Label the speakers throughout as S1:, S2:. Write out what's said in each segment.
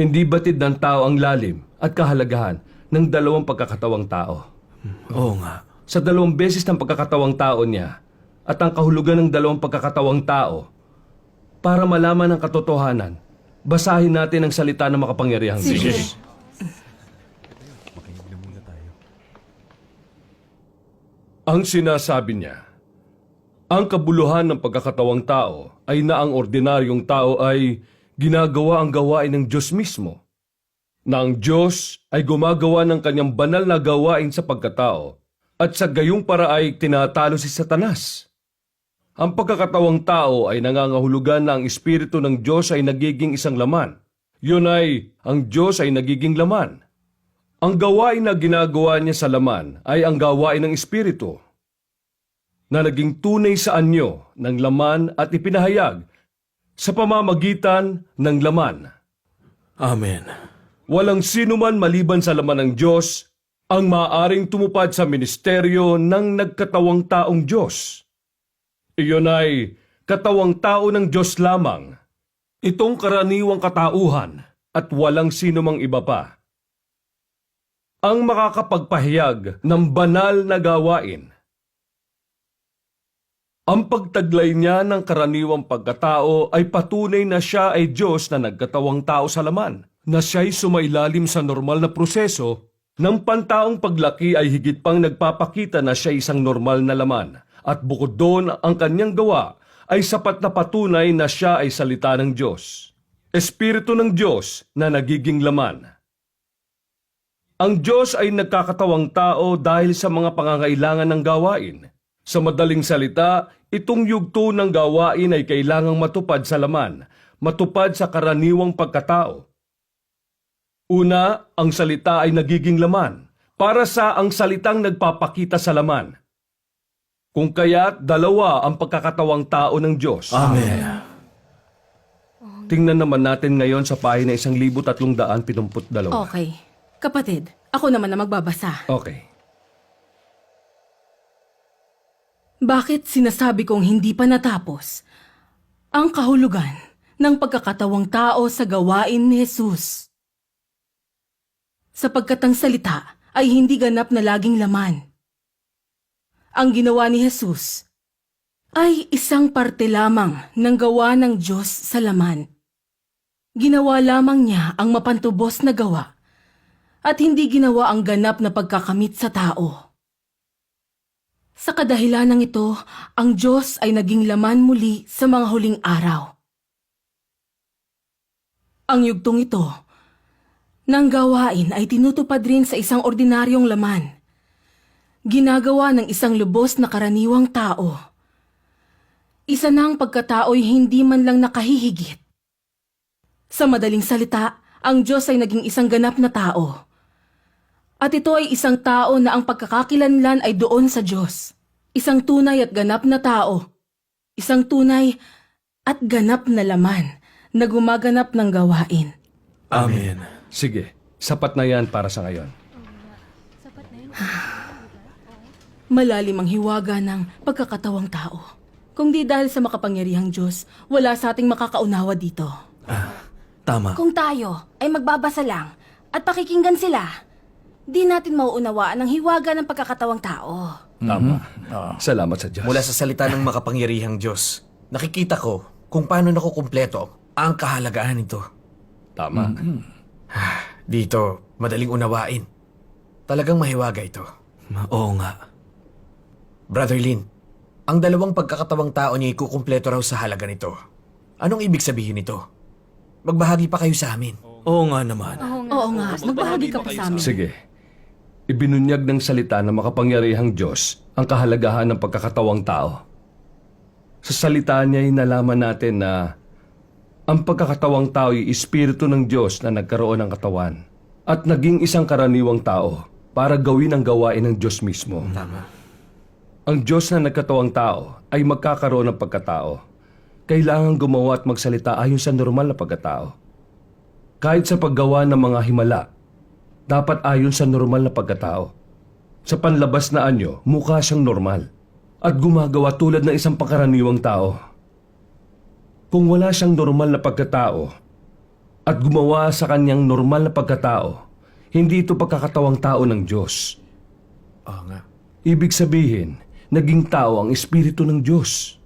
S1: Hindi batid ng tao ang lalim at kahalagahan ng dalawang pagkakatawang tao.
S2: Oo nga.
S1: Sa dalawang beses ng pagkakatawang tao niya at ang kahulugan ng dalawang pagkakatawang tao, para malaman ang katotohanan, basahin natin ang salita ng makapangyarihang
S3: Sige.
S1: Diyos. Ang sinasabi niya, ang kabuluhan ng pagkakatawang tao ay na ang ordinaryong tao ay ginagawa ang gawain ng Diyos mismo. Na ang Diyos ay gumagawa ng kanyang banal na gawain sa pagkatao at sa gayong para ay tinatalo si Satanas. Ang pagkakatawang tao ay nangangahulugan na ang Espiritu ng Diyos ay nagiging isang laman. Yun ay, ang Diyos ay nagiging laman. Ang gawain na ginagawa niya sa laman ay ang gawain ng Espiritu na naging tunay sa anyo ng laman at ipinahayag sa pamamagitan ng laman.
S2: Amen.
S1: Walang sino man maliban sa laman ng Diyos ang maaring tumupad sa ministeryo ng nagkatawang taong Diyos. Iyon ay katawang tao ng Diyos lamang. Itong karaniwang katauhan at walang sino mang iba pa. Ang makakapagpahayag ng banal na gawain. Ang pagtaglay niya ng karaniwang pagkatao ay patunay na siya ay Diyos na nagkatawang tao sa laman, na siya'y sumailalim sa normal na proseso ng pantaong paglaki ay higit pang nagpapakita na siya isang normal na laman, at bukod doon ang kanyang gawa ay sapat na patunay na siya ay salita ng Diyos. Espiritu ng Diyos na nagiging laman. Ang Diyos ay nagkakatawang tao dahil sa mga pangangailangan ng gawain. Sa madaling salita, itong yugto ng gawain ay kailangang matupad sa laman, matupad sa karaniwang pagkatao. Una, ang salita ay nagiging laman, para sa ang salitang nagpapakita sa laman. Kung kaya't dalawa ang pagkakatawang tao ng Diyos.
S2: Amen.
S1: Tingnan naman natin ngayon sa pahina 1372.
S3: Okay. Kapatid, ako naman na magbabasa.
S1: Okay.
S3: Bakit sinasabi kong hindi pa natapos ang kahulugan ng pagkakatawang tao sa gawain ni Jesus? Sapagkat ang salita ay hindi ganap na laging laman. Ang ginawa ni Jesus ay isang parte lamang ng gawa ng Diyos sa laman. Ginawa lamang niya ang mapantubos na gawa at hindi ginawa ang ganap na pagkakamit sa tao. Sa kadahilanang ito, ang Diyos ay naging laman muli sa mga huling araw. Ang yugtong ito ng gawain ay tinutupad rin sa isang ordinaryong laman. Ginagawa ng isang lubos na karaniwang tao. Isa na ang pagkatao'y hindi man lang nakahihigit. Sa madaling salita, ang Diyos ay naging isang ganap na tao. At ito ay isang tao na ang pagkakakilanlan ay doon sa Diyos. Isang tunay at ganap na tao. Isang tunay at ganap na laman na gumaganap ng gawain.
S2: Amen.
S1: Sige, sapat na yan para sa ngayon.
S3: Malalim ang hiwaga ng pagkakatawang tao. Kung di dahil sa makapangyarihang Diyos, wala sa ating makakaunawa dito.
S2: Tama.
S4: Kung tayo ay magbabasa lang at pakikinggan sila, di natin mauunawaan ang hiwaga ng pagkakatawang tao.
S1: Tama. Salamat sa Diyos.
S5: Mula sa salita ng makapangyarihang Diyos, nakikita ko kung paano nakukumpleto ang kahalagahan nito.
S1: Tama.
S5: Dito, madaling unawain. Talagang mahiwaga ito.
S2: Oo nga.
S5: Brother Lin, ang dalawang pagkakatawang tao niya ikukumpleto raw sa halaga nito. Anong ibig sabihin nito? Magbahagi pa kayo sa amin.
S2: Oo nga naman.
S3: Oo nga, magbahagi ka pa sa amin.
S1: Sige. Ibinunyag ng salita ng makapangyarihang Diyos ang kahalagahan ng pagkakatawang tao. Sa salita niya ay nalaman natin na ang pagkakatawang tao ay espiritu ng Diyos na nagkaroon ng katawan at naging isang karaniwang tao para gawin ang gawain ng Diyos mismo.
S5: Tama.
S1: Ang Diyos na nagkatawang tao ay magkakaroon ng pagkatao. Kailangan gumawa at magsalita ayon sa normal na pagkatao. Kahit sa paggawa ng mga himala, dapat ayon sa normal na pagkatao. Sa panlabas na anyo, mukha siyang normal. At gumagawa tulad ng isang pangkaraniwang tao. Kung wala siyang normal na pagkatao, at gumawa sa kanyang normal na pagkatao, hindi ito pagkakatawang tao ng Diyos.
S5: Oo nga.
S1: Ibig sabihin, naging tao ang Espiritu ng Diyos.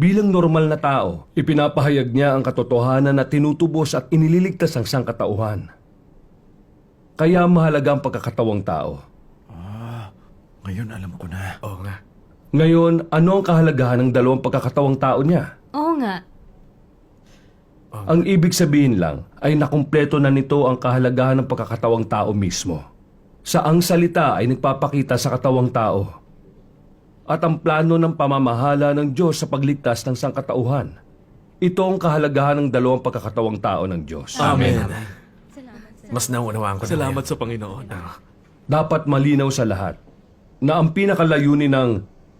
S1: Bilang normal na tao, ipinapahayag niya ang katotohanan na tinutubos at inililigtas ang sangkatauhan. Kaya mahalaga ang pagkakatawang tao.
S2: Ngayon alam ko na.
S5: Oo nga.
S1: Ngayon, ano ang kahalagahan ng dalawang pagkakatawang tao niya?
S4: Oo nga.
S1: Ang ibig sabihin lang ay nakumpleto na nito ang kahalagahan ng pagkakatawang tao mismo. Sa ang salita ay nagpapakita sa katawang tao. At ang plano ng pamamahala ng Diyos sa pagligtas ng sangkatauhan. Ito ang kahalagahan ng dalawang pagkakatawang tao ng Diyos.
S2: Amen.
S5: Mas nauunawaan ko na
S2: Salamat
S5: ngayon.
S2: sa Panginoon.
S1: Dapat malinaw sa lahat na ang pinakalayunin ng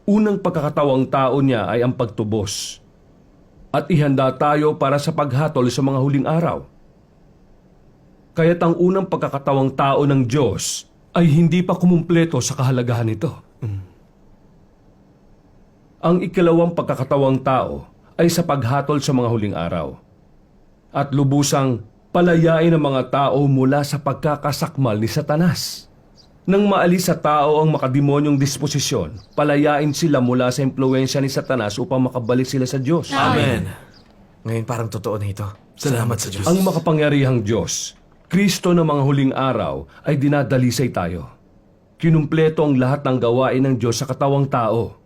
S1: unang pagkakatawang tao niya ay ang pagtubos. At ihanda tayo para sa paghatol sa mga huling araw. Kaya't ang unang pagkakatawang tao ng Diyos ay hindi pa kumumpleto sa kahalagahan nito. Ang ikalawang pagkakatawang tao ay sa paghatol sa mga huling araw. At lubusang palayain ang mga tao mula sa pagkakasakmal ni Satanas. Nang maalis sa tao ang makademonyong disposisyon, palayain sila mula sa impluensya ni Satanas upang makabalik sila sa Diyos.
S2: Amen.
S5: Ngayon parang totoo na ito.
S2: Salamat sa Diyos.
S1: Ang makapangyarihang Diyos, Kristo ng mga huling araw, ay dinadalisay tayo. Kinumpleto ang lahat ng gawain ng Diyos sa katawang tao.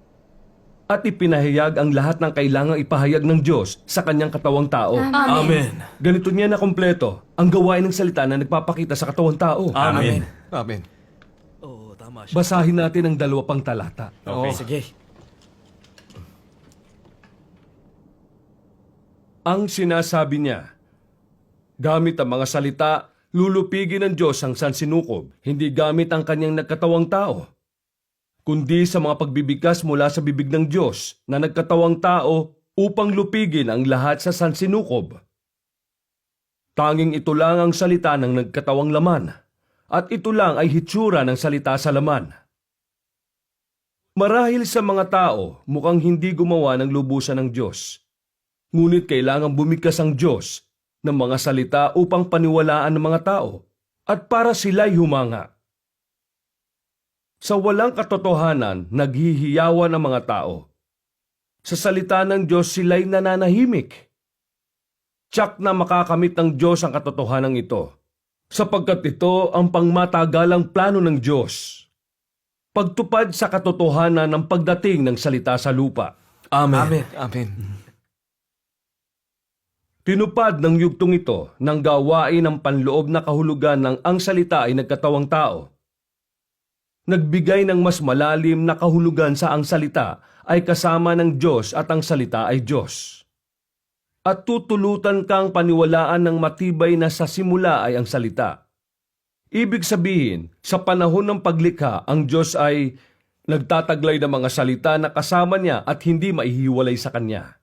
S1: At ipinahayag ang lahat ng kailangang ipahayag ng Diyos sa kanyang katawang tao.
S2: Amen.
S1: Ganito niya na kumpleto ang gawain ng salita na nagpapakita sa katawang tao.
S2: Amen.
S6: Amen.
S2: Oo, tama siya.
S1: Basahin natin ang dalawa pang talata.
S5: Okay, sige.
S1: Ang sinasabi niya, gamit ang mga salita, lulupigin ng Diyos ang sansinukob, hindi gamit ang kanyang nagkatawang tao, kundi sa mga pagbibigkas mula sa bibig ng Diyos na nagkatawang tao upang lupigin ang lahat sa sansinukob. Tanging ito lang ang salita ng nagkatawang laman, at ito lang ay hitsura ng salita sa laman. Marahil sa mga tao, mukhang hindi gumawa ng lubusan ng Diyos. Ngunit kailangang bumigkas ang Diyos ng mga salita upang paniwalaan ng mga tao at para sila'y humanga. Sa walang katotohanan, naghihiyawan ang mga tao. Sa salita ng Diyos sila'y nananahimik. Tsak na makakamit ng Diyos ang katotohanan ito, sapagkat ito ang pangmatagalang plano ng Diyos. Pagtupad sa katotohanan ng pagdating ng salita sa lupa.
S2: Amen.
S5: Amen.
S6: Amen.
S1: Tinupad ng yugtong ito ng gawain ng panloob na kahulugan ng ang salita ay nagkatawang tao. Nagbigay ng mas malalim na kahulugan sa ang salita ay kasama ng Diyos at ang salita ay Diyos. At tutulutan kang paniwalaan ng matibay na sa simula ay ang salita. Ibig sabihin, sa panahon ng paglikha, ang Diyos ay nagtataglay ng mga salita na kasama niya at hindi maihiwalay sa Kanya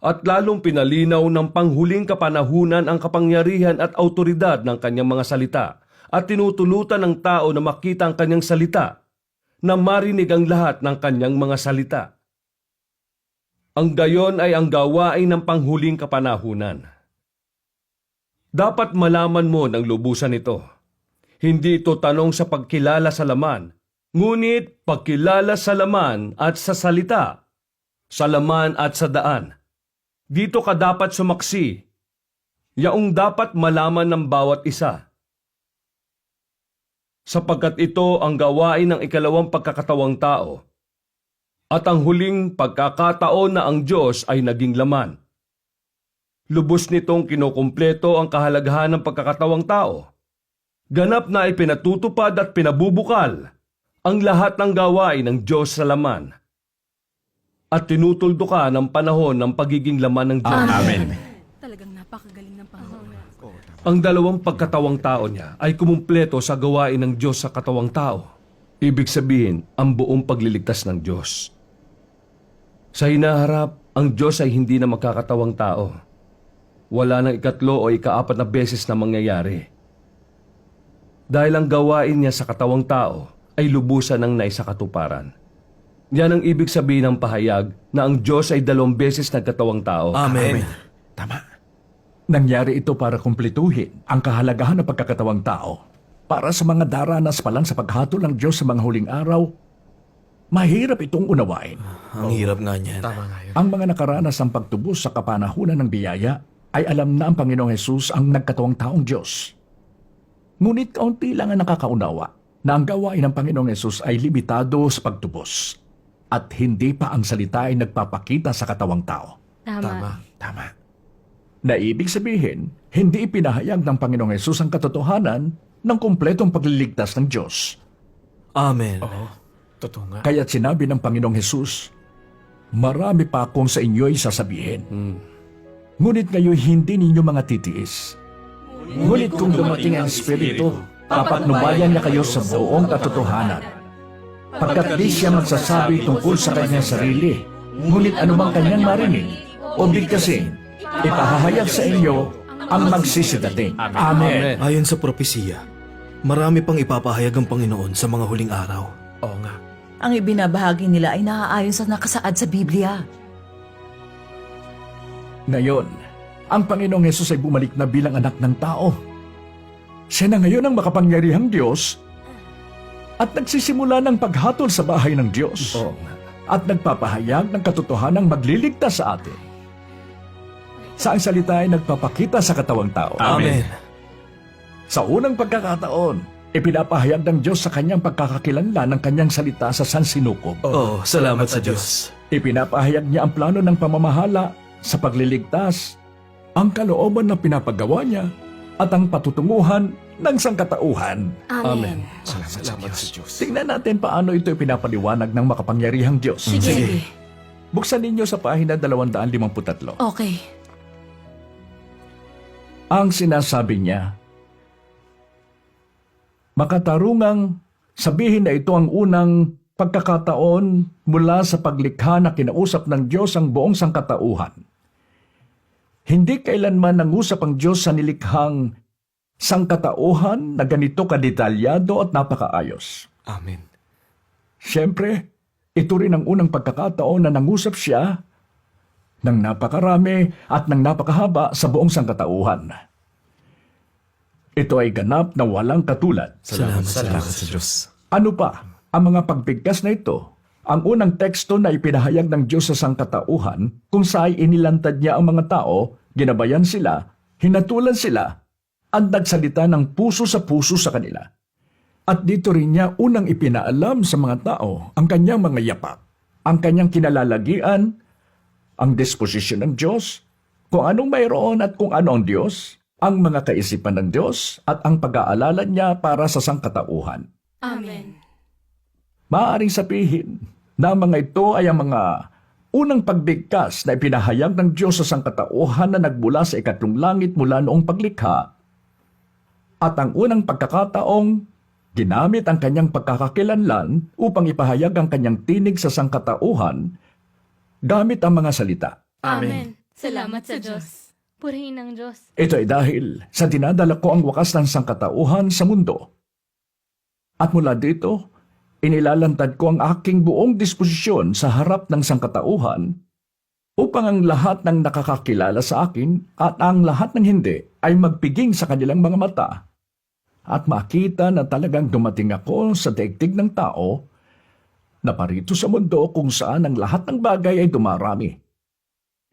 S1: at lalong pinalinaw ng panghuling kapanahunan ang kapangyarihan at autoridad ng kanyang mga salita at tinutulutan ng tao na makita ang kanyang salita, na marinig ang lahat ng kanyang mga salita. Ang gayon ay ang gawain ng panghuling kapanahunan. Dapat malaman mo ng lubusan ito. Hindi ito tanong sa pagkilala sa laman, ngunit pagkilala sa laman at sa salita, sa laman at sa daan. Dito ka dapat sumaksi. Yaong dapat malaman ng bawat isa. Sapagkat ito ang gawain ng ikalawang pagkakatawang tao. At ang huling pagkakataon na ang Diyos ay naging laman. Lubos nitong kinukumpleto ang kahalagahan ng pagkakatawang tao. Ganap na ipinatutupad at pinabubukal ang lahat ng gawain ng Diyos sa laman at tinutuldo ka ng panahon ng pagiging laman ng Diyos.
S6: Amen.
S3: Panginoon.
S1: Ang dalawang pagkatawang tao niya ay kumumpleto sa gawain ng Diyos sa katawang tao. Ibig sabihin, ang buong pagliligtas ng Diyos. Sa hinaharap, ang Diyos ay hindi na magkakatawang tao. Wala nang ikatlo o ikaapat na beses na mangyayari. Dahil ang gawain niya sa katawang tao ay lubusan ng naisakatuparan. Yan ang ibig sabihin ng pahayag na ang Diyos ay dalawang beses nagkatawang tao.
S2: Amen.
S6: Tama. Nangyari ito para kumpletuhin ang kahalagahan ng pagkakatawang tao. Para sa mga daranas pa lang sa paghatol ng Diyos sa mga huling araw, mahirap itong unawain.
S2: Ang hirap nga niyan.
S5: Tama nga yun.
S6: Ang mga nakaranas ng pagtubos sa kapanahunan ng biyaya ay alam na ang Panginoong Hesus ang nagkatawang taong Diyos. Ngunit kaunti lang ang nakakaunawa na ang gawain ng Panginoong Hesus ay limitado sa pagtubos at hindi pa ang salita ay nagpapakita sa katawang tao.
S5: Tama.
S2: Tama.
S6: Na ibig sabihin, hindi ipinahayag ng Panginoong Hesus ang katotohanan ng kumpletong pagliligtas ng Diyos.
S2: Amen.
S5: Totoo nga.
S6: Kaya't sinabi ng Panginoong Hesus, Marami pa akong sa inyo'y sasabihin. Ngunit ngayon hindi ninyo mga titiis. Ngunit kung dumating ang Espiritu, papatnubayan niya kayo sa buong katotohanan. Pagkat di siya magsasabi tungkol sa kanyang sarili, ngunit anumang kanyang marinig o bigkasin, ipahahayag sa inyo ang magsisidating. Amen.
S2: Ayon sa propesiya, marami pang ipapahayag ang Panginoon sa mga huling araw.
S5: Oo nga.
S7: Ang ibinabahagi nila ay naaayon sa nakasaad sa Biblia.
S6: Ngayon, ang Panginoong Hesus ay bumalik na bilang anak ng tao. Siya na ngayon ang makapangyarihang Diyos at nagsisimula ng paghatol sa bahay ng Diyos
S5: Oo nga.
S6: at nagpapahayag ng katotohanang magliligtas sa atin. Sa ang salita ay nagpapakita sa katawang tao.
S2: Amen.
S6: Sa unang pagkakataon, ipinapahayag ng Diyos sa kanyang pagkakakilanlan ng kanyang salita sa San Sinukob.
S2: Oh, salamat sa Diyos.
S6: Ipinapahayag niya ang plano ng pamamahala sa pagliligtas, ang kalooban na pinapagawa niya, at ang patutunguhan ng sangkatauhan.
S4: Amen.
S5: Salamat, sa Diyos.
S6: Tingnan natin paano ito ipinapaliwanag ng makapangyarihang Diyos.
S4: Sige. Sige.
S6: Buksan ninyo sa pahina 253.
S4: Okay.
S6: Ang sinasabi niya, Makatarungang sabihin na ito ang unang pagkakataon mula sa paglikha na kinausap ng Diyos ang buong sangkatauhan. Hindi kailanman nangusap ang Diyos sa nilikhang sangkatauhan na ganito kadetalyado at napakaayos.
S5: Amen.
S6: Siyempre, ito rin ang unang pagkakataon na nangusap siya ng napakarami at ng napakahaba sa buong sangkatauhan. Ito ay ganap na walang katulad.
S2: Salamat,
S5: Salamat sa Diyos.
S6: Ano pa ang mga pagbigkas na ito? Ang unang teksto na ipinahayag ng Diyos sa sangkatauhan kung saan inilantad niya ang mga tao, ginabayan sila, hinatulan sila, at nagsalita ng puso sa puso sa kanila. At dito rin niya unang ipinaalam sa mga tao ang kanyang mga yapak, ang kanyang kinalalagian, ang disposisyon ng Diyos, kung anong mayroon at kung ano ang Diyos, ang mga kaisipan ng Diyos at ang pag-aalala niya para sa sangkatauhan.
S4: Amen.
S6: Maaaring sabihin na ang mga ito ay ang mga unang pagbigkas na ipinahayag ng Diyos sa sangkatauhan na nagmula sa ikatlong langit mula noong paglikha at ang unang pagkakataong ginamit ang kanyang pagkakakilanlan upang ipahayag ang kanyang tinig sa sangkatauhan gamit ang mga salita.
S8: Amen. Salamat sa Diyos. Purihin ng Diyos.
S6: Ito ay dahil sa dinadala ko ang wakas ng sangkatauhan sa mundo. At mula dito, inilalantad ko ang aking buong disposisyon sa harap ng sangkatauhan upang ang lahat ng nakakakilala sa akin at ang lahat ng hindi ay magpiging sa kanilang mga mata at makita na talagang dumating ako sa daigdig ng tao na parito sa mundo kung saan ang lahat ng bagay ay dumarami.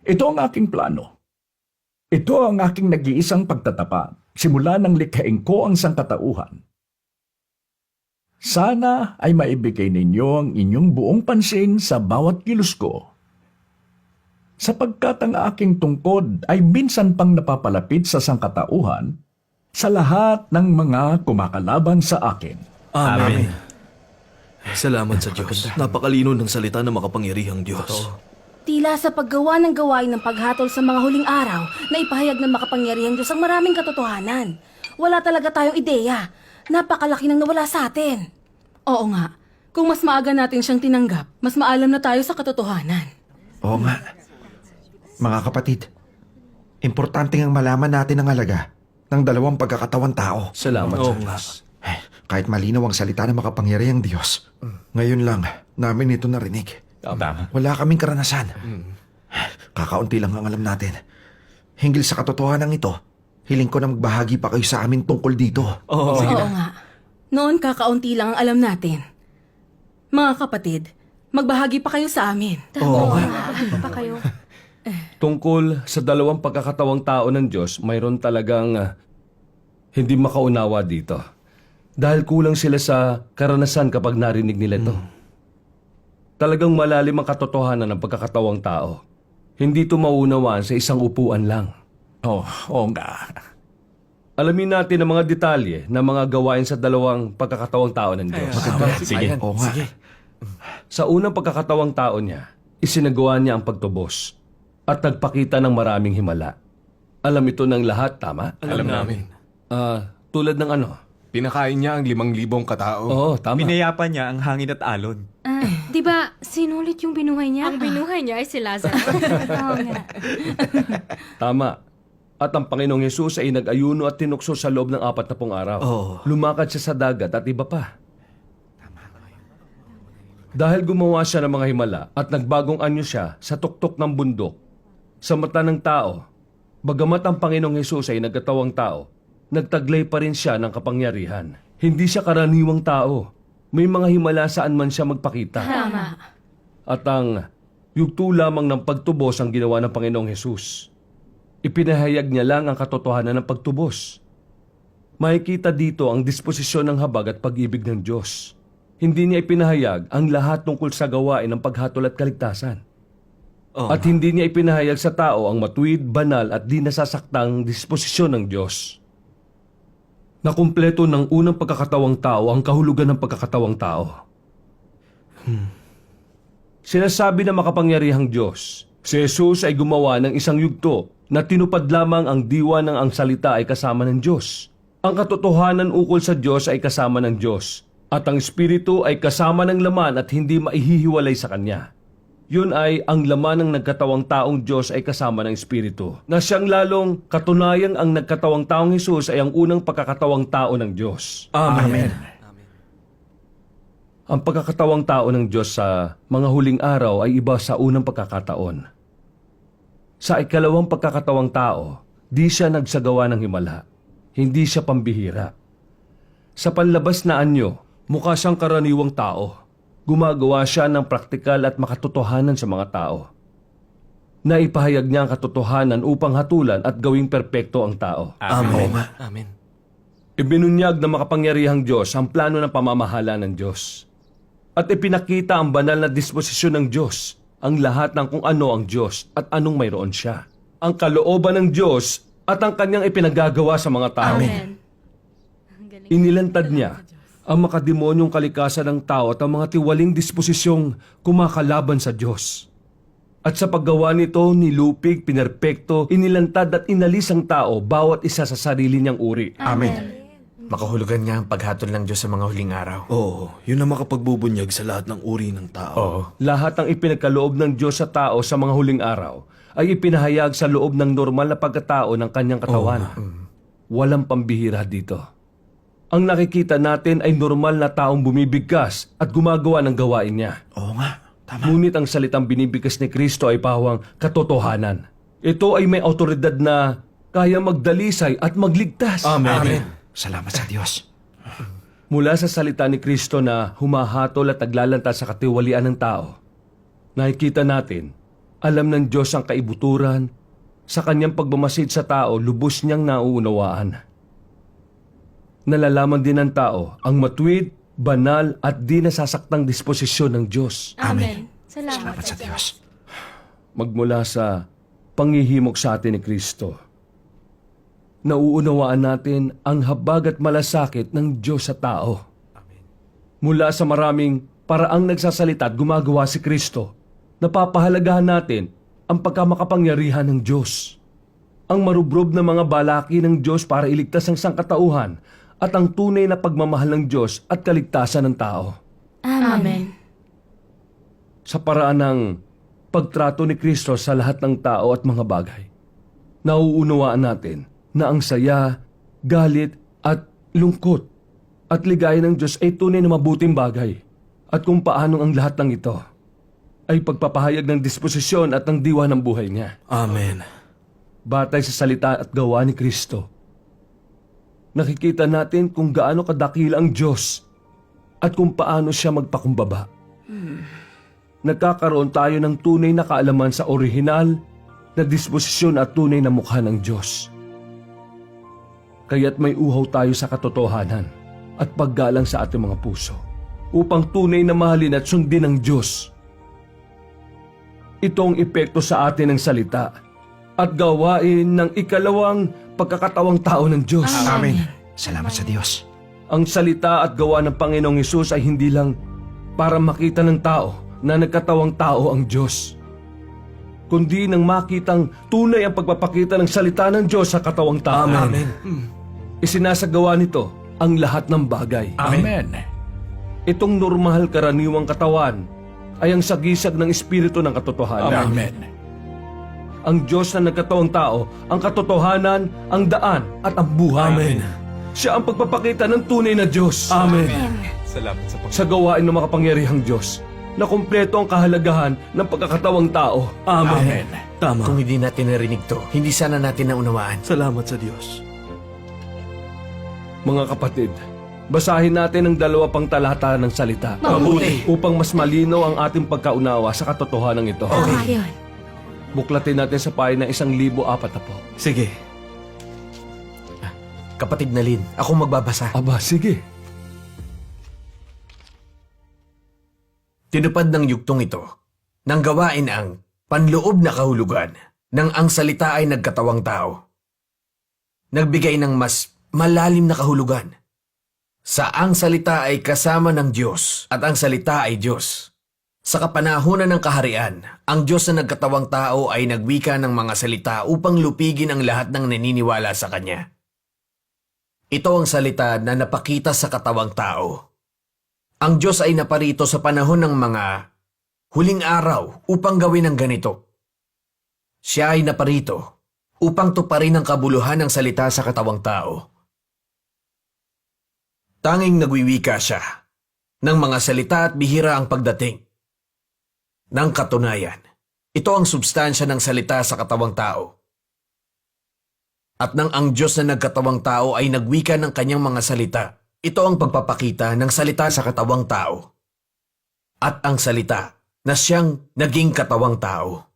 S6: Ito ang aking plano. Ito ang aking nag-iisang pagtatapa simula ng likhain ko ang sangkatauhan. Sana ay maibigay ninyo ang inyong buong pansin sa bawat kilos ko. Sapagkat ang aking tungkod ay minsan pang napapalapit sa sangkatauhan sa lahat ng mga kumakalaban sa akin.
S2: Amen. Salamat sa Diyos. Napakalino ng salita ng makapangyarihang Diyos.
S4: Tila sa paggawa ng gawain ng paghatol sa mga huling araw na ipahayag ng makapangyarihang Diyos ang maraming katotohanan. Wala talaga tayong ideya. Napakalaki nang nawala sa atin.
S3: Oo nga, kung mas maaga natin siyang tinanggap, mas maalam na tayo sa katotohanan.
S9: Oo nga. Mga kapatid, importante ang malaman natin ang halaga ng dalawang pagkakatawang tao.
S5: Salamat
S2: Oo
S5: sa
S2: nga.
S5: Diyos.
S9: Eh, kahit malinaw ang salita ng makapangyarihang Diyos, ngayon lang namin ito narinig.
S5: Tama.
S9: Wala kaming karanasan. Kakaunti lang ang alam natin. Hinggil sa katotohanan ito, hiling ko na magbahagi pa kayo sa amin tungkol dito.
S2: Oo.
S3: Oo nga. Noon kakaunti lang ang alam natin. Mga kapatid, magbahagi pa kayo sa amin.
S9: Oo nga.
S8: Pa kayo.
S1: Tungkol sa dalawang pagkakatawang tao ng Diyos, mayroon talagang ah, hindi makaunawa dito. Dahil kulang sila sa karanasan kapag narinig nila ito. Talagang malalim ang katotohanan ng pagkakatawang tao. Hindi ito maunawaan sa isang upuan lang.
S6: Oh, oo nga.
S1: Alamin natin ang mga detalye ng mga gawain sa dalawang pagkakatawang tao ng Diyos.
S2: Sige.
S9: Oo nga.
S1: Sa unang pagkakatawang tao niya, isinagawa niya ang pagtubos at nagpakita ng maraming himala. Alam ito ng lahat, tama?
S2: Alam namin.
S1: Ah, tulad ng ano?
S10: Pinakain niya ang limang libong katao.
S1: Oo, tama.
S11: Pinayapan niya ang hangin at alon.
S8: Ah, di ba, sinulit yung binuhay niya? Ang binuhay niya ay si Lazaro. Oo nga.
S1: Tama. At ang Panginoong Yesus ay nag-ayuno at tinukso sa loob ng apat na pong araw.
S2: Oo.
S1: Lumakad siya sa dagat at iba pa. Dahil gumawa siya ng mga himala at nagbagong anyo siya sa tuktok ng bundok, sa mata ng tao, bagamat ang Panginoong Yesus ay nagkatawang tao, nagtaglay pa rin siya ng kapangyarihan. Hindi siya karaniwang tao. May mga himala saan man siya magpakita.
S8: Tama.
S1: At ang yugto lamang ng pagtubos ang ginawa ng Panginoong Hesus. Ipinahayag niya lang ang katotohanan ng pagtubos. Makikita dito ang disposisyon ng habag at pag-ibig ng Diyos. Hindi niya ipinahayag ang lahat tungkol sa gawain ng paghatol at kaligtasan.
S2: Oo.
S1: At hindi niya ipinahayag sa tao ang matuwid, banal at di nasasaktang disposisyon ng Diyos. Nakumpleto ng unang pagkakatawang tao ang kahulugan ng pagkakatawang tao. Sinasabi ng makapangyarihang Diyos, si Jesus ay gumawa ng isang yugto na tinupad lamang ang diwa ng ang salita ay kasama ng Diyos. Ang katotohanan ukol sa Diyos ay kasama ng Diyos, at ang Espiritu ay kasama ng laman at hindi maihihiwalay sa Kanya. Yun ay ang laman ng nagkatawang taong Diyos ay kasama ng Espiritu, na siyang lalong katunayang ang nagkatawang taong Jesus ay ang unang pagkakatawang tao ng Diyos.
S2: Amen.
S1: Ang pagkakatawang tao ng Diyos sa mga huling araw ay iba sa unang pagkakataon. Sa ikalawang pagkakatawang tao, di siya nagsagawa ng himala. Hindi siya pambihira. Sa panlabas na anyo, mukha siyang karaniwang tao. Gumagawa siya ng praktikal at makatotohanan sa mga tao. Naipahayag niya ang katotohanan upang hatulan at gawing perpekto ang tao.
S2: Amen. Amen.
S1: Ibinunyag ng makapangyarihang Diyos ang plano ng pamamahala ng Diyos. At ipinakita ang banal na disposisyon ng Diyos, ang lahat ng kung ano ang Diyos at anong mayroon siya. Ang kalooban ng Diyos at ang kanyang ipinagagawa sa mga tao.
S8: Amen.
S1: Inilantad niya ang makademonyong kalikasan ng tao at ang mga tiwaling disposisyong kumakalaban sa Diyos. At sa paggawa nito, nilupig, pinerpekto, inilantad at inalis ang tao bawat isa sa sarili niyang uri.
S9: Amen.
S5: Makahulugan nga ang paghatol ng Diyos sa mga huling araw.
S2: Oo, yun ang makapagbubunyag sa lahat ng uri ng tao.
S5: Oo.
S1: Lahat ng ipinagkaloob ng Diyos sa tao sa mga huling araw ay ipinahayag sa loob ng normal na pagkatao ng kanyang katawan. Walang pambihira dito. Ang nakikita natin ay normal na taong bumibigkas at gumagawa ng gawain niya.
S9: Oo nga. Tama.
S1: Ngunit ang salitang binibigkas ni Kristo ay pawang katotohanan. Ito ay may autoridad na kaya magdalisay at magligtas.
S2: Amen.
S9: Salamat sa Diyos.
S1: Mula sa salita ni Kristo na humahatol at naglalanta sa katiwalian ng tao, nakikita natin, alam ng Diyos ang kaibuturan, sa kanyang pagmamasid sa tao, lubos niyang nauunawaan. Nalalaman din ng tao ang matuwid, banal at di nasasaktang disposisyon ng Diyos.
S8: Amen. Salamat,
S9: Salamat sa Diyos.
S1: Magmula sa panghihimok sa atin ni Kristo, nauunawaan natin ang habag at malasakit ng Diyos sa tao. Mula sa maraming paraang nagsasalita at gumagawa si Kristo, napapahalagahan natin ang pagkamakapangyarihan ng Diyos. Ang marubrob na mga balaki ng Diyos para iligtas ang sangkatauhan at ang tunay na pagmamahal ng Diyos at kaligtasan ng tao.
S8: Amen.
S1: sa paraan ng pagtrato ni Kristo sa lahat ng tao at mga bagay. Nauunawaan natin na ang saya, galit at lungkot at ligaya ng Diyos ay tunay na mabuting bagay at kung paanong ang lahat ng ito ay pagpapahayag ng disposisyon at ng diwa ng buhay niya.
S2: Amen.
S1: batay sa salita at gawa ni Kristo. Nakikita natin kung gaano kadakila ang Diyos at kung paano siya magpakumbaba. Nagkakaroon tayo ng tunay na kaalaman sa orihinal na disposisyon at tunay na mukha ng Diyos. Kaya't may uhaw tayo sa katotohanan at paggalang sa ating mga puso upang tunay na mahalin at sundin ng Diyos. Ito ang epekto sa atin ng salita at gawain ng ikalawang pagkakatawang tao ng Diyos.
S9: Amen. Salamat sa Diyos.
S1: Ang salita at gawa ng Panginoong Hesus ay hindi lang para makita ng tao na nagkatawang tao ang Diyos, kundi nang makitang tunay ang pagpapakita ng salita ng Diyos sa katawang tao.
S2: Amen.
S1: Isinasagawa nito ang lahat ng bagay.
S6: Amen.
S1: Itong normal karaniwang katawan ay ang sagisag ng Espiritu ng katotohanan.
S6: Amen.
S1: Ang Diyos na nagkatawang tao, ang katotohanan, ang daan at ang buhay.
S2: Amen.
S1: Siya ang pagpapakita ng tunay na Diyos.
S2: Amen.
S11: Salamat sa Panginoon.
S1: Sa gawain ng makapangyarihang Diyos, na kumpleto ang kahalagahan ng pagkakatawang tao.
S2: Amen. Tama.
S5: Kung hindi natin narinig to, hindi sana natin naunawaan.
S2: Salamat sa Diyos.
S1: Mga kapatid, basahin natin ang dalawa pang talata ng salita.
S4: Mabuti.
S1: Upang mas malinaw ang ating pagkaunawa sa katotohanan ito.
S4: Ayun.
S1: Buklatin natin sa pahina isang libo apat na po.
S2: Sige.
S5: Kapatid na Lin, ako magbabasa.
S1: Aba, sige.
S5: Tinupad ng yuktong ito nang gawain ang panloob na kahulugan ng ang salita ay nagkatawang tao. Nagbigay ng mas malalim na kahulugan. Sa ang salita ay kasama ng Diyos at ang salita ay Diyos. Sa kapanahunan ng kaharian, ang Diyos na nagkatawang tao ay nagwika ng mga salita upang lupigin ang lahat ng naniniwala sa Kanya. Ito ang salita na napakita sa katawang tao. Ang Diyos ay naparito sa panahon ng mga huling araw upang gawin ang ganito. Siya ay naparito upang tuparin ang kabuluhan ng salita sa katawang tao. Tanging nagwiwika siya ng mga salita at bihira ang pagdating. Nang katunayan, ito ang substansya ng salita sa katawang tao. At nang ang Diyos na nagkatawang tao ay nagwika ng kanyang mga salita, ito ang pagpapakita ng salita sa katawang tao. At ang salita na siyang naging katawang tao.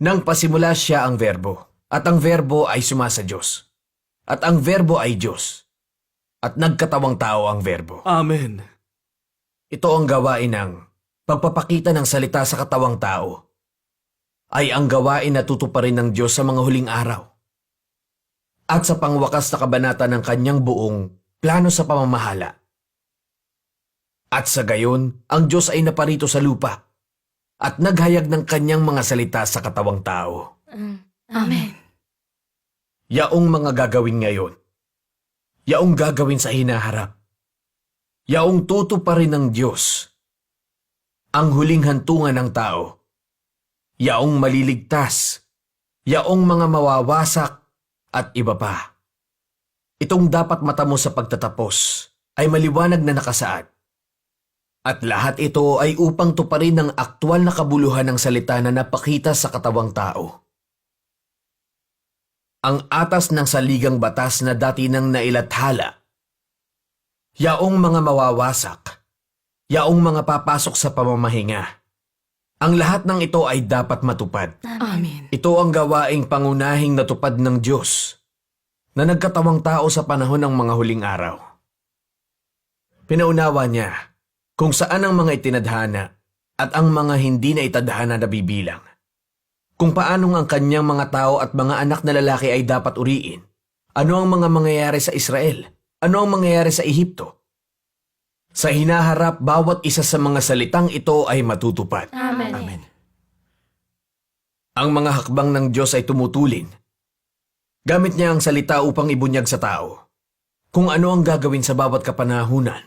S5: Nang pasimula siya ang verbo, at ang verbo ay sumasa Diyos. At ang verbo ay Diyos. At nagkatawang tao ang verbo.
S2: Amen.
S5: Ito ang gawain ng pagpapakita ng salita sa katawang tao. Ay ang gawain na tutuparin ng Diyos sa mga huling araw. At sa pangwakas na kabanata ng kanyang buong plano sa pamamahala. At sa gayon, ang Diyos ay naparito sa lupa at naghayag ng kanyang mga salita sa katawang tao.
S4: Amen.
S5: Yaong mga gagawin ngayon. Yaong gagawin sa hinaharap. Yaong tutuparin ng Diyos. Ang huling hantungan ng tao. Yaong maliligtas. Yaong mga mawawasak at iba pa. Itong dapat mata mo sa pagtatapos ay maliwanag na nakasaad. At lahat ito ay upang tuparin ang aktwal na kabuluhan ng salita na napakita sa katawang tao ang atas ng saligang batas na dati nang nailathala. Yaong mga mawawasak, yaong mga papasok sa pamamahinga. Ang lahat ng ito ay dapat matupad.
S3: Amen.
S5: Ito ang gawaing pangunahing natupad ng Diyos na nagkatawang tao sa panahon ng mga huling araw. Pinaunawa niya kung saan ang mga itinadhana at ang mga hindi na itadhana na bibilang kung paanong ang kanyang mga tao at mga anak na lalaki ay dapat uriin. Ano ang mga mangyayari sa Israel? Ano ang mangyayari sa Ehipto? Sa hinaharap, bawat isa sa mga salitang ito ay matutupad.
S8: Amen.
S5: Ang mga hakbang ng Diyos ay tumutulin. Gamit niya ang salita upang ibunyag sa tao. Kung ano ang gagawin sa bawat kapanahunan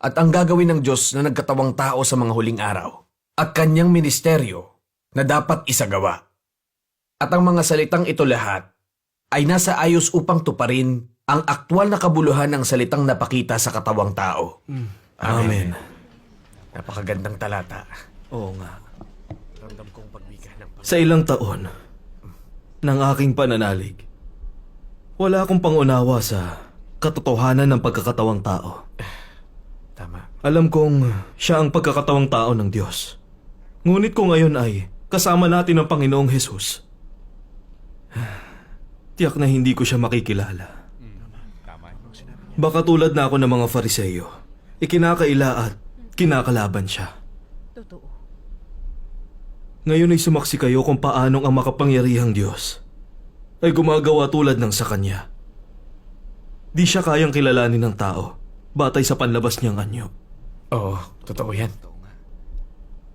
S5: at ang gagawin ng Diyos na nagkatawang tao sa mga huling araw at kanyang ministeryo na dapat isagawa. At ang mga salitang ito lahat ay nasa ayos upang tuparin ang aktwal na kabuluhan ng salitang napakita sa katawang tao.
S2: Amen.
S5: Napakagandang talata.
S2: Oo nga.
S5: Ramdam kong pagbigay ng
S2: Sa ilang taon, ng aking pananalig. Wala akong pangunawa sa katotohanan ng pagkakatawang tao.
S5: Tama.
S2: Alam kong siya ang pagkakatawang tao ng Diyos. Ngunit kung ngayon ay kasama natin ang Panginoong Hesus, tiyak na hindi ko siya makikilala. Baka tulad na ako ng mga fariseyo, ikinakaila at kinakalaban siya. Ngayon ay sumaksi kayo kung paanong ang makapangyarihang Diyos ay gumagawa tulad ng sa Kanya. Di siya kayang kilalanin ng tao batay sa panlabas niyang anyo.
S5: Oo, totoo yan.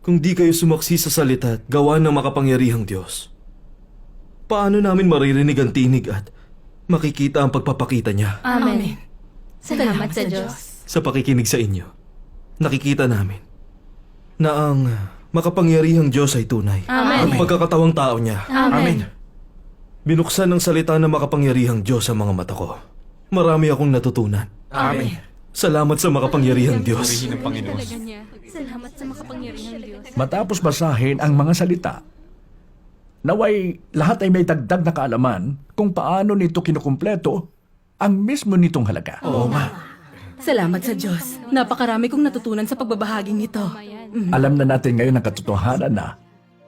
S2: Kung di kayo sumaksi sa salita at gawa ng makapangyarihang Diyos, paano namin maririnig ang tinig at makikita ang pagpapakita niya
S8: Amen. Salamat sa Diyos.
S2: sa pakikinig sa inyo? Nakikita namin na ang makapangyarihang Diyos ay tunay.
S8: Amen.
S2: Ang pagkakatawang tao niya.
S8: Amen.
S2: Binuksan ng salita ng makapangyarihang Diyos ang mga mata ko. Marami akong natutunan.
S8: Amen.
S2: Salamat sa makapangyarihang Diyos.
S8: Talaga niya. Salamat sa makapangyarihang Diyos.
S6: Matapos basahin ang mga salita, naway lahat ay may dagdag na kaalaman kung paano nito kinukumpleto ang mismo nitong halaga. Oo
S3: Salamat sa Diyos. Napakarami kong natutunan sa pagbabahaging nito.
S6: Alam na natin ngayon ang katotohanan na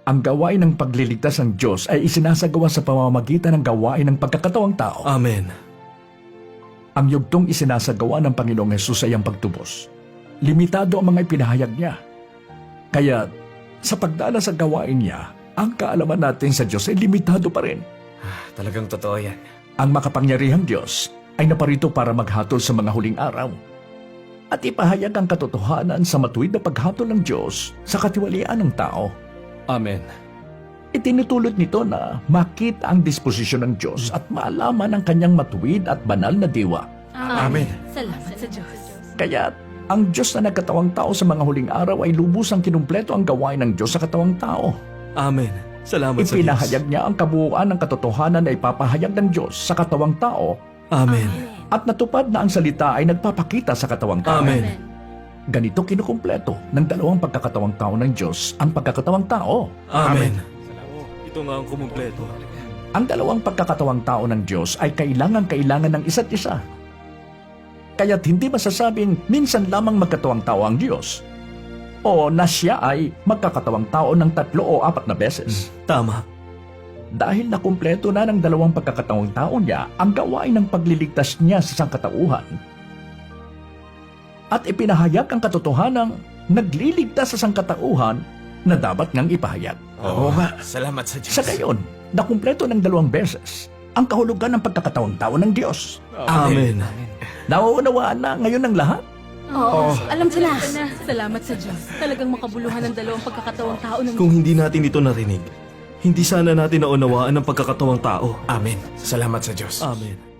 S6: ang gawain ng pagliligtas ng Diyos ay isinasagawa sa pamamagitan ng gawain ng pagkakatawang tao.
S2: Amen.
S6: Ang yugtong isinasagawa ng Panginoong Yesus ay ang pagtubos. Limitado ang mga ipinahayag niya. Kaya sa pagdala sa gawain niya, ang kaalaman natin sa Diyos ay limitado pa rin.
S5: Talagang totoo yan.
S6: Ang makapangyarihang Diyos ay naparito para maghatol sa mga huling araw at ipahayag ang katotohanan sa matuwid na paghatol ng Diyos sa katiwalian ng tao.
S1: Amen.
S6: Itinutulot nito na makita ang disposisyon ng Diyos at maalaman ang kanyang matuwid at banal na diwa.
S9: Amen.
S3: Salamat sa Diyos.
S6: Kaya ang Diyos na nagkatawang tao sa mga huling araw ay lubusang kinumpleto ang gawain ng Diyos sa katawang tao.
S2: Amen. Salamat sa Diyos.
S6: Ipinahayag niya ang kabuuan ng katotohanan na ipapahayag ng Diyos sa katawang tao
S2: Amen.
S6: at natupad na ang salita ay nagpapakita sa katawang tao.
S2: Amen.
S6: Ganito kinukumpleto ng dalawang pagkakatawang tao ng Diyos ang pagkakatawang tao.
S2: Amen. Ito nga ang kumumpleto.
S6: Ang dalawang pagkakatawang tao ng Diyos ay kailangan-kailangan ng isa't isa. Kaya't hindi masasabing minsan lamang magkatawang tao ang Diyos. O na siya ay magkakatawang tao ng tatlo o apat na beses.
S2: Tama.
S6: Dahil nakumpleto na ng dalawang pagkakatawang tao niya ang gawain ng pagliligtas niya sa sangkatauhan. At ipinahayag ang katotohanang nagliligtas sa sangkatauhan na dapat ngang ipahayag.
S5: Oo nga. Salamat sa Diyos.
S6: Sa gayon, nakumpleto ng dalawang beses ang kahulugan ng pagkakatawang tao ng Diyos.
S2: Amen.
S6: Nauunawaan na ngayon ng lahat?
S4: Oo, alam ko na.
S3: Salamat sa Diyos. Talagang makabuluhan ng dalawang pagkakatawang tao ng
S2: Kung hindi natin ito narinig, hindi sana natin naunawaan ang pagkakatawang tao.
S5: Amen. Salamat sa Diyos.
S2: Amen.